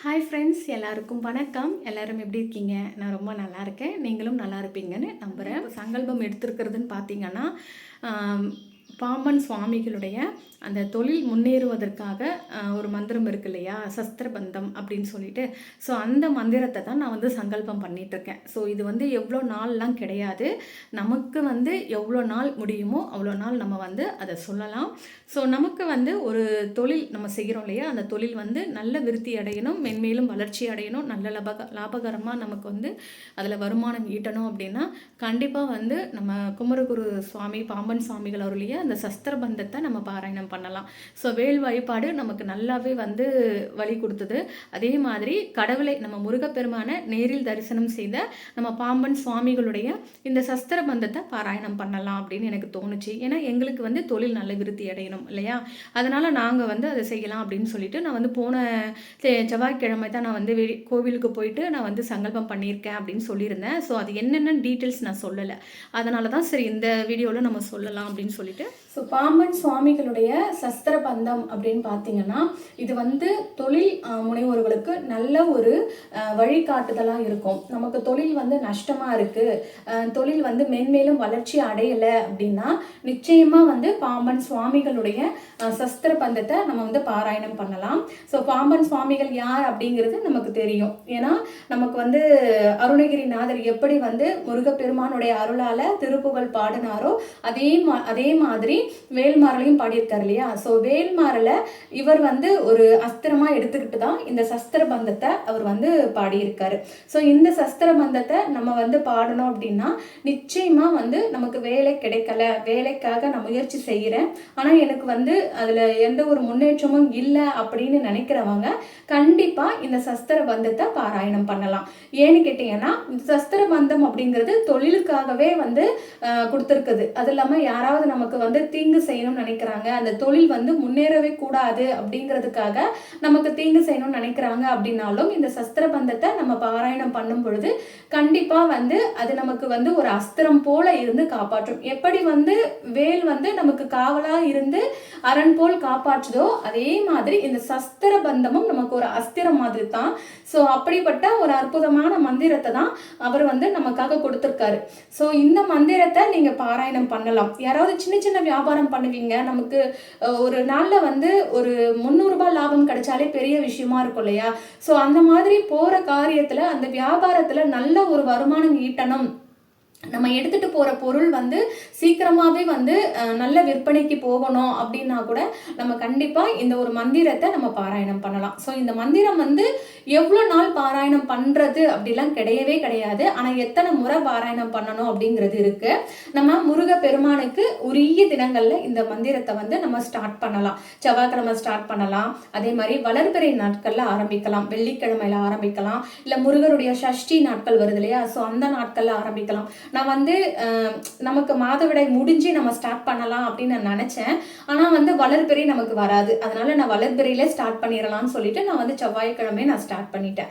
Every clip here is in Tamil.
ஹாய் ஃப்ரெண்ட்ஸ் எல்லாருக்கும் வணக்கம். எல்லோரும் எப்படி இருக்கீங்க? நான் ரொம்ப நல்லா இருக்கேன். நீங்களும் நல்லா இருப்பீங்கன்னு நம்புகிறேன் சங்கல்பம் எடுத்திருக்கிறதுன்னு பார்த்தீங்கன்னா பாம்பன் சுவாமிகளுடைய அந்த தொழில் முன்னேறுவதற்காக ஒரு மந்திரம் இருக்கு இல்லையா? சஸ்திரபந்தம் அப்படின்னு சொல்லிட்டு. ஸோ அந்த மந்திரத்தை தான் நான் வந்து சங்கல்பம் பண்ணிட்டு இருக்கேன் ஸோ இது வந்து எவ்வளோ நாள்லாம் கிடையாது. நமக்கு வந்து எவ்வளோ நாள் முடியுமோ அவ்வளோ நாள் நம்ம வந்து அதை சொல்லலாம். ஸோ நமக்கு வந்து ஒரு தொழில் நம்ம செய்கிறோம் இல்லையா? அந்த தொழில் வந்து நல்ல விருத்தி அடையணும் மென்மேலும் வளர்ச்சி அடையணும் நல்ல லாபக லாபகரமாக நமக்கு வந்து அதில் வருமானம் ஈட்டணும் அப்படின்னா கண்டிப்பாக வந்து நம்ம குமரகுரு சுவாமி பாம்பன் சுவாமிகள் அவருடைய அந்த சஸ்திர பந்தத்தை நம்ம பாராயணம் பண்ணலாம். ஸோ வேல் வழிபாடு நமக்கு நல்லாவே வந்து வழி கொடுத்தது. அதே மாதிரி கடவுளை நம்ம முருகப்பெருமானை நேரில் தரிசனம் செய்த நம்ம பாம்பன் சுவாமிகளுடைய இந்த சஸ்திர பந்தத்தை பாராயணம் பண்ணலாம் அப்படின்னு எனக்கு தோணுச்சு. ஏன்னா எங்களுக்கு வந்து தொழில் நல்ல விருத்தி அடையணும் இல்லையா? அதனால் நாங்கள் வந்து அதை செய்யலாம் அப்படின்னு சொல்லிட்டு நான் வந்து போன செ- செவ்வாய்க்கிழமை தான் நான் வந்து வெளி- கோவிலுக்கு போயிட்டு நான் வந்து சங்கல்பம் பண்ணியிருக்கேன் அப்படின்னு சொல்லியிருந்தேன். ஸோ அது என்னென்ன டீட்டெயில்ஸ் நான் சொல்லலை. அதனால தான் சரி இந்த வீடியோவில் நம்ம சொல்லலாம் அப்படின்னு சொல்லிட்டு ஸோ பாம்பன் சுவாமிகளுடைய சஸ்திர பந்தம் அப்படின்னு பார்த்தீங்கன்னா இது வந்து தொழில் முனைவோர்களுக்கு நல்ல ஒரு வழிகாட்டுதலாக இருக்கும். நமக்கு தொழில் வந்து நஷ்டமாக இருக்குது தொழில் வந்து மென்மேலும் வளர்ச்சி அடையலை அப்படின்னா நிச்சயமாக வந்து பாம்பன் சுவாமிகளுடைய சஸ்திர பந்தத்தை நம்ம வந்து பாராயணம் பண்ணலாம். ஸோ பாம்பன் சுவாமிகள் யார் அப்படிங்கிறது நமக்கு தெரியும். ஏன்னா நமக்கு வந்து அருணகிரிநாதர் எப்படி வந்து முருகப்பெருமானுடைய அருளால் திருப்புகழ் பாடினாரோ அதே மா அதே மாதிரி மாதிரி வேல்மாறலையும் பாடியிருக்காரு இல்லையா? ஸோ வேல்மாறல இவர் வந்து ஒரு அஸ்திரமாக எடுத்துக்கிட்டு தான் இந்த சஸ்திர பந்தத்தை அவர் வந்து பாடியிருக்காரு. ஸோ இந்த சஸ்திர பந்தத்தை நம்ம வந்து பாடணும் அப்படின்னா நிச்சயமாக வந்து நமக்கு வேலை கிடைக்கல. வேலைக்காக நான் முயற்சி செய்கிறேன். ஆனால் எனக்கு வந்து அதில் எந்த ஒரு முன்னேற்றமும் இல்லை அப்படின்னு நினைக்கிறவங்க கண்டிப்பாக இந்த சஸ்திர பந்தத்தை பாராயணம் பண்ணலாம். ஏன்னு கேட்டீங்கன்னா சஸ்திர பந்தம் அப்படிங்கிறது தொழிலுக்காகவே வந்து கொடுத்துருக்குது. அது இல்லாமல் யாராவது நமக்கு வந்து தீங்கு செய்யணும்னு நினைக்கிறாங்க. அந்த தொழில் வந்து முன்னேறவே கூடாது அப்படிங்கிறதுக்காக நமக்கு தீங்கு செய்யணும்னு நினைக்கிறாங்க அப்படின்னாலும் இந்த சஸ்திர பந்தத்தை நம்ம பாராயணம் பண்ணும் பொழுது கண்டிப்பா வந்து அது நமக்கு வந்து ஒரு அஸ்திரம் போல இருந்து காப்பாற்றும். எப்படி வந்து வேல் வந்து நமக்கு காவலா இருந்து அரண் போல் காப்பாற்றுதோ அதே மாதிரி இந்த சஸ்திர பந்தமும் நமக்கு ஒரு அஸ்திரம் மாதிரி தான் ஸோ அப்படிப்பட்ட ஒரு அற்புதமான மந்திரத்தை தான் அவர் வந்து நமக்காக கொடுத்துருக்காரு. ஸோ இந்த மந்திரத்தை நீங்க பாராயணம் பண்ணலாம். யாராவது சின்ன சின்ன வியாபாரம் பண்ணுவீங்க. நமக்கு ஒரு நாளில் வந்து ஒரு முந்நூறுரூபா லாபம் கிடைச்சாலே பெரிய விஷயமா இருக்கும் இல்லையா? ஸோ அந்த மாதிரி போகிற காரியத்தில் அந்த வியாபாரத்தில் நல்ல ஒரு வருமானம் ஈட்டணும். நம்ம எடுத்துட்டு போற பொருள் வந்து சீக்கிரமாவே வந்து நல்ல விற்பனைக்கு போகணும் அப்படின்னா கூட நம்ம கண்டிப்பா இந்த ஒரு மந்திரத்தை நம்ம பாராயணம் பண்ணலாம். ஸோ இந்த மந்திரம் வந்து எவ்வளோ நாள் பாராயணம் பண்ணுறது அப்படிலாம் கிடையவே கிடையாது. ஆனால் எத்தனை முறை பாராயணம் பண்ணணும் அப்படிங்கிறது இருக்குது நம்ம முருக பெருமானுக்கு உரிய தினங்களில் இந்த மந்திரத்தை வந்து நம்ம ஸ்டார்ட் பண்ணலாம். செவ்வாய்க்கிழமை ஸ்டார்ட் பண்ணலாம். அதே மாதிரி வளர்பிறை நாட்களில் ஆரம்பிக்கலாம். வெள்ளிக்கிழமையில ஆரம்பிக்கலாம். இல்லை முருகருடைய சஷ்டி நாட்கள் வருது இல்லையா? ஸோ அந்த நாட்களில் ஆரம்பிக்கலாம். நான் வந்து நமக்கு மாதவிடாய் முடிஞ்சு நம்ம ஸ்டார்ட் பண்ணலாம் அப்படின்னு நான் நினச்சேன். ஆனால் வந்து வளர்பிறை நமக்கு வராது. அதனால நான் வளர்பிறையில ஸ்டார்ட் பண்ணிடலாம்னு சொல்லிட்டு நான் வந்து செவ்வாய்க்கிழமை நான் ஸ்டார்ட் பண்ணிட்டேன்.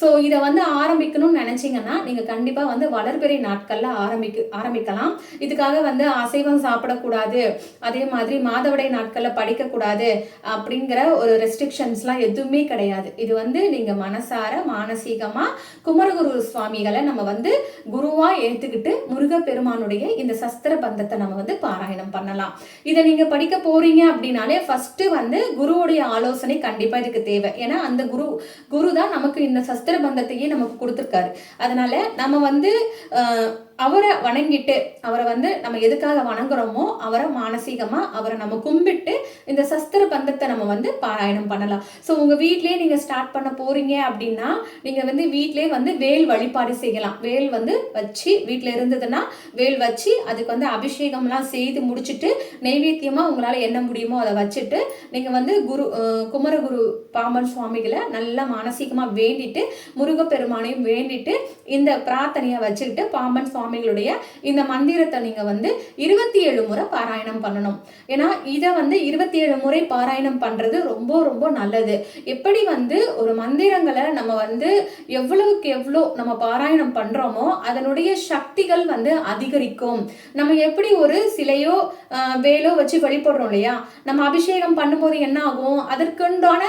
ஸோ இதை வந்து ஆரம்பிக்கணும்னு நினைச்சீங்கன்னா நீங்க கண்டிப்பாக வந்து வளர்பிறை நாட்களில் ஆரம்பிக்க ஆரம்பிக்கலாம். இதுக்காக வந்து அசைவம் சாப்பிடக்கூடாது. அதே மாதிரி மாதவிடை நாட்களில் படிக்கக்கூடாது அப்படிங்கிற ஒரு ரெஸ்ட்ரிக்ஷன்ஸ்லாம் எதுவுமே கிடையாது. இது வந்து நீங்கள் மனசார மானசீகமாக குமரகுரு சுவாமிகளை நம்ம வந்து குருவாக ஏற்றுக்கிட்டு முருகப்பெருமானுடைய இந்த சஸ்திர பந்தத்தை நம்ம வந்து பாராயணம் பண்ணலாம். இதை நீங்கள் படிக்க போறீங்க அப்படின்னாலே ஃபஸ்ட்டு வந்து குருவுடைய ஆலோசனை கண்டிப்பாக இதுக்கு தேவை. ஏன்னா அந்த குரு குரு தான் நமக்கு இந்த சஸ்திர பந்தத்தையே நமக்கு கொடுத்துருக்காரு. அதனால நம்ம வந்து அவரை வணங்கிட்டு அவரை வந்து நம்ம எதுக்காக வணங்குறோமோ அவரை மானசீகமா அவரை நம்ம கும்பிட்டு இந்த சஸ்திர பந்தத்தை நம்ம வந்து பாராயணம் பண்ணலாம். ஸோ உங்க வீட்லயே நீங்க ஸ்டார்ட் பண்ண போறீங்க அப்படின்னா நீங்க வந்து வீட்லயே வந்து வேல் வழிபாடு செய்யலாம். வேல் வந்து வச்சு வீட்டில் இருந்ததுன்னா வேல் வச்சு அதுக்கு வந்து அபிஷேகம்லாம் செய்து முடிச்சுட்டு நெய்வேத்தியமா உங்களால என்ன முடியுமோ அதை வச்சுட்டு நீங்க வந்து குரு குமரகுரு பாம்பன் சுவாமிகளை நல்லா மானசீகமா வேண்டிட்டு முருகப்பெருமானையும் வேண்டிட்டு இந்த பிரார்த்தனையை வச்சுக்கிட்டு பாம்பன் சுவாமிகளுடைய இந்த மந்திரத்தை நீங்க வந்து இருபத்தி ஏழு முறை பாராயணம் பண்ணணும். ஏன்னா இதை வந்து இருபத்தி ஏழு முறை பாராயணம் பண்றது ரொம்ப ரொம்ப நல்லது. எப்படி வந்து ஒரு மந்திரங்களை நம்ம வந்து எவ்வளவுக்கு எவ்வளோ நம்ம பாராயணம் பண்றோமோ அதனுடைய சக்திகள் வந்து அதிகரிக்கும். நம்ம எப்படி ஒரு சிலையோ வேலோ வச்சு வழிபடுறோம் இல்லையா? நம்ம அபிஷேகம் பண்ணும்போது என்ன ஆகும்? அதற்குண்டான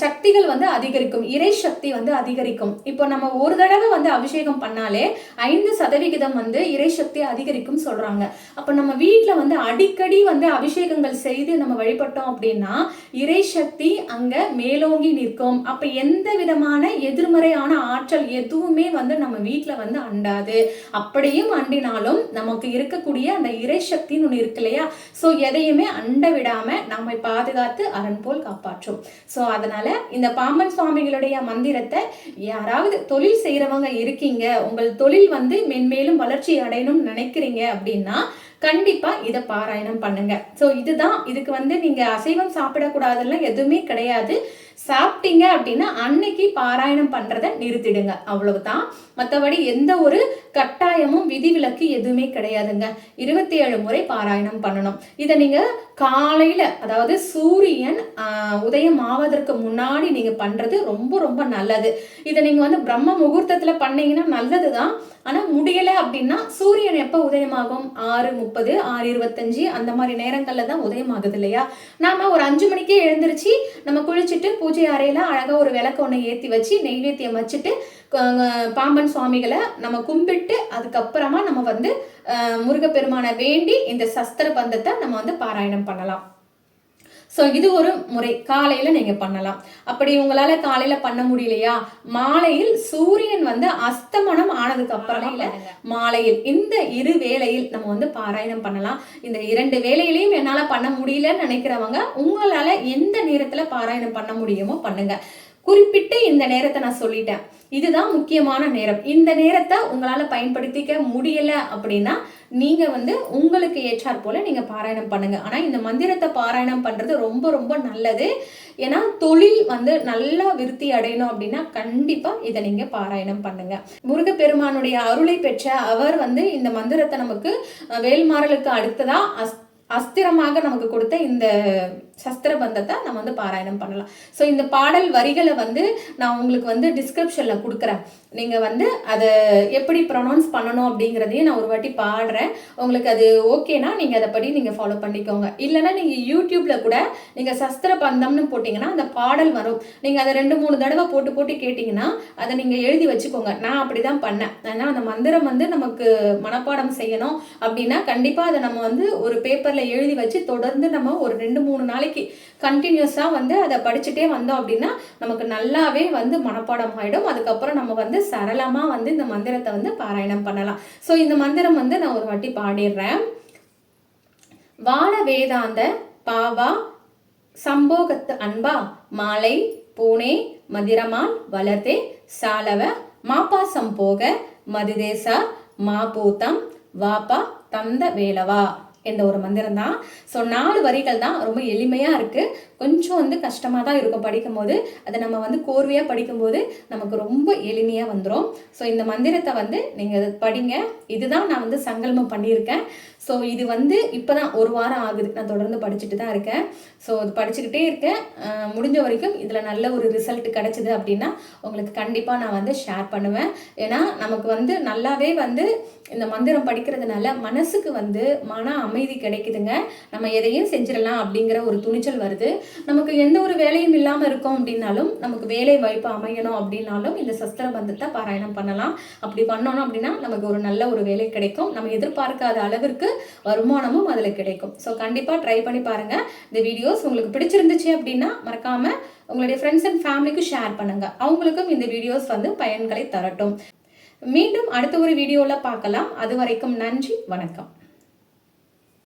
சக்திகள் வந்து அதிகரிக்கும். இறை சக்தி வந்து அதிகரிக்கும். இப்போ நம்ம ஒரு தடவை வந்து அபிஷேகம் பண்ணாலே ஐந்து சதவிகிதம் வந்து இறை சக்தி அதிகரிக்கும் சொல்றாங்க. அப்போ நம்ம வீட்டில் வந்து அடிக்கடி வந்து அபிஷேகங்கள் செய்து நம்ம வழிபட்டோம் அப்படின்னா இறை சக்தி அங்க மேலோங்கி நிற்கும். அப்ப எந்த விதமான எதிர்மறையான ஆற்றல் எதுவுமே வந்து நம்ம வீட்டில் வந்து அண்டாது. அப்படியும் அண்டினாலும் நமக்கு இருக்கக்கூடிய அந்த இறை சக்தின்னு ஒன்று இருக்கு இல்லையா? ஸோ எதையுமே அண்ட விடாம நம்மை பாதுகாத்து அரண் போல் காப்பாற்றும். ஸோ அதனால இந்த பாம்பன் சுவாமிகளுடைய மந்திரத்தை யாராவது தொழில் செய்கிறவங்க இருக்கீங்க உங்கள் தொழில் வந்து மென்மேலும் வளர்ச்சி அடையணும்னு நினைக்கிறீங்க அப்படின்னா கண்டிப்பா இதை பாராயணம் பண்ணுங்க. ஸோ இதுதான். இதுக்கு வந்து நீங்க அசைவம் சாப்பிடக்கூடாதுலாம் எதுவுமே கிடையாது. சாப்பிட்டீங்க அப்படின்னா அன்னைக்கு பாராயணம் பண்றதை நிறுத்திடுங்க. அவ்வளவுதான். மற்றபடி எந்த ஒரு கட்டாயமும் விதிவிலக்கு எதுவுமே கிடையாதுங்க. இருபத்தி ஏழு முறை பாராயணம் பண்ணணும். இதை நீங்க காலையில் அதாவது சூரியன் உதயம் ஆவதற்கு முன்னாடி நீங்கள் பண்ணுறது ரொம்ப ரொம்ப நல்லது. இதை நீங்கள் வந்து பிரம்ம முகூர்த்தத்தில் பண்ணீங்கன்னா நல்லதுதான். ஆனால் முடியலை அப்படின்னா சூரியன் எப்போ உதயமாகும்? ஆறு முப்பது ஆறு இருபத்தஞ்சு அந்த மாதிரி நேரங்களில் தான் உதயமாகுது இல்லையா? நாம் ஒரு அஞ்சு மணிக்கே எழுந்திருச்சு நம்ம குளிச்சுட்டு பூஜை அறையில் அழகாக ஒரு விளக்கு ஒன்று ஏற்றி வச்சு நெய்வேத்தியம் வச்சுட்டு பாம்பன் சுவாமிகளை நம்ம கும்பிட்டு அதுக்கப்புறமா நம்ம வந்து முருகப்பெருமானை வேண்டி இந்த சஸ்திர பந்தத்தை நம்ம வந்து பாராயணம் பண்ணலாம். ஸோ இது ஒரு முறை. காலையில நீங்க பண்ணலாம். அப்படி உங்களால காலையில பண்ண முடியலையா? மாலையில் சூரியன் வந்து அஸ்தமனம் ஆனதுக்கு அப்புறமா மாலையில் இந்த இரு வேளையில் நம்ம வந்து பாராயணம் பண்ணலாம். இந்த இரண்டு வேளையிலையும் என்னால பண்ண முடியலன்னு நினைக்கிறவங்க உங்களால எந்த நேரத்துல பாராயணம் பண்ண முடியுமோ பண்ணுங்க. குறிப்பிட்டு இந்த நேரத்தை நான் சொல்லிட்டேன். இதுதான் முக்கியமான நேரம். இந்த நேரத்தை உங்களால் பயன்படுத்திக்க முடியலை அப்படின்னா நீங்கள் வந்து உங்களுக்கு ஏற்றாற் போல் நீங்கள் பாராயணம் பண்ணுங்கள் ஆனால் இந்த மந்திரத்தை பாராயணம் பண்ணுறது ரொம்ப ரொம்ப நல்லது. ஏன்னா தொழில் வந்து நல்லா விருத்தி அடையணும் அப்படின்னா கண்டிப்பாக இதை நீங்கள் பாராயணம் பண்ணுங்கள் முருகப்பெருமானுடைய அருளை பெற்ற அவர் வந்து இந்த மந்திரத்தை நமக்கு வேல்மாறலுக்கு அடுத்ததாக அஸ் அஸ்திரமாக நமக்கு கொடுத்த இந்த சஸ்திர பந்தத்தை நம்ம வந்து பாராயணம் பண்ணலாம். ஸோ இந்த பாடல் வரிகளை வந்து நான் உங்களுக்கு வந்து டிஸ்கிரிப்ஷனில் கொடுக்குறேன். நீங்கள் வந்து அதை எப்படி ப்ரொனவுன்ஸ் பண்ணணும் அப்படிங்கிறதையும் நான் ஒரு வாட்டி பாடுறேன். உங்களுக்கு அது ஓகேனா நீங்கள் அதை படி நீங்கள் ஃபாலோ பண்ணிக்கோங்க. இல்லைன்னா நீங்கள் யூடியூப்பில் கூட நீங்கள் சஸ்திர பந்தம்னு போட்டிங்கன்னா அந்த பாடல் வரும். நீங்கள் அதை ரெண்டு மூணு தடவை போட்டு போட்டு கேட்டிங்கன்னா அதை நீங்கள் எழுதி வச்சுக்கோங்க. நான் அப்படி தான் பண்ணேன். ஏன்னா அந்த மந்திரம் வந்து நமக்கு மனப்பாடம் செய்யணும் அப்படின்னா கண்டிப்பாக அதை நம்ம வந்து ஒரு பேப்பர் பேப்பரில் எழுதி வச்சு தொடர்ந்து நம்ம ஒரு ரெண்டு மூணு நாளைக்கு கண்டினியூஸாக வந்து அதை படிச்சுட்டே வந்தோம் அப்படின்னா நமக்கு நல்லாவே வந்து மனப்பாடம் ஆகிடும் அதுக்கப்புறம் நம்ம வந்து சரளமாக வந்து இந்த மந்திரத்தை வந்து பாராயணம் பண்ணலாம். ஸோ இந்த மந்திரம் வந்து நான் ஒரு வாட்டி பாடிடுறேன். வாழ வேதாந்த பாவா சம்போகத்து அன்பா மாலை பூனே மதிரமான் வளர்த்தே சாலவ மாப்பாசம் போக மதுதேசா மாபூத்தம் வாப்பா தந்த வேலவா. இந்த ஒரு மந்திரம் தான். ஸோ நாலு வரிகள் தான் ரொம்ப எளிமையாக இருக்குது கொஞ்சம் வந்து கஷ்டமாக தான் இருக்கும் படிக்கும்போது. அதை நம்ம வந்து கோர்வையாக படிக்கும்போது நமக்கு ரொம்ப எளிமையாக வந்துடும் ஸோ இந்த மந்திரத்தை வந்து நீங்கள் படிங்க. இதுதான் நான் வந்து சங்கல்மம் பண்ணியிருக்கேன். ஸோ இது வந்து இப்போ தான் ஒரு வாரம் ஆகுது. நான் தொடர்ந்து படிச்சுட்டு தான் இருக்கேன். ஸோ இது படிச்சுக்கிட்டே இருக்கேன். முடிஞ்ச வரைக்கும் இதில் நல்ல ஒரு ரிசல்ட் கிடச்சிது அப்படின்னா உங்களுக்கு கண்டிப்பாக நான் வந்து ஷேர் பண்ணுவேன். ஏன்னா நமக்கு வந்து நல்லாவே வந்து இந்த மந்திரம் படிக்கிறதுனால மனசுக்கு வந்து மன அமைதி கிடைக்குதுங்க. நம்ம எதையும் செஞ்சிடலாம் அப்படிங்கிற ஒரு துணிச்சல் வருது. நமக்கு எந்த ஒரு வேலையும் இல்லாமல் இருக்கோம் அப்படின்னாலும் நமக்கு வேலை வாய்ப்பு அமையணும் அப்படின்னாலும் இந்த சஸ்திர பந்தத்தை பாராயணம் பண்ணலாம். அப்படி பண்ணோம் அப்படின்னா நமக்கு ஒரு நல்ல ஒரு வேலை கிடைக்கும். நம்ம எதிர்பார்க்காத அளவிற்கு வருமானமும் அதில் கிடைக்கும். ஸோ கண்டிப்பாக ட்ரை பண்ணி பாருங்கள் இந்த வீடியோஸ் உங்களுக்கு பிடிச்சிருந்துச்சு அப்படின்னா மறக்காமல் உங்களுடைய ஃப்ரெண்ட்ஸ் அண்ட் ஃபேமிலிக்கு ஷேர் பண்ணுங்கள் அவங்களுக்கும் இந்த வீடியோஸ் வந்து பயன்களை தரட்டும். மீண்டும் அடுத்த ஒரு வீடியோவில் பார்க்கலாம். அது வரைக்கும் நன்றி வணக்கம்.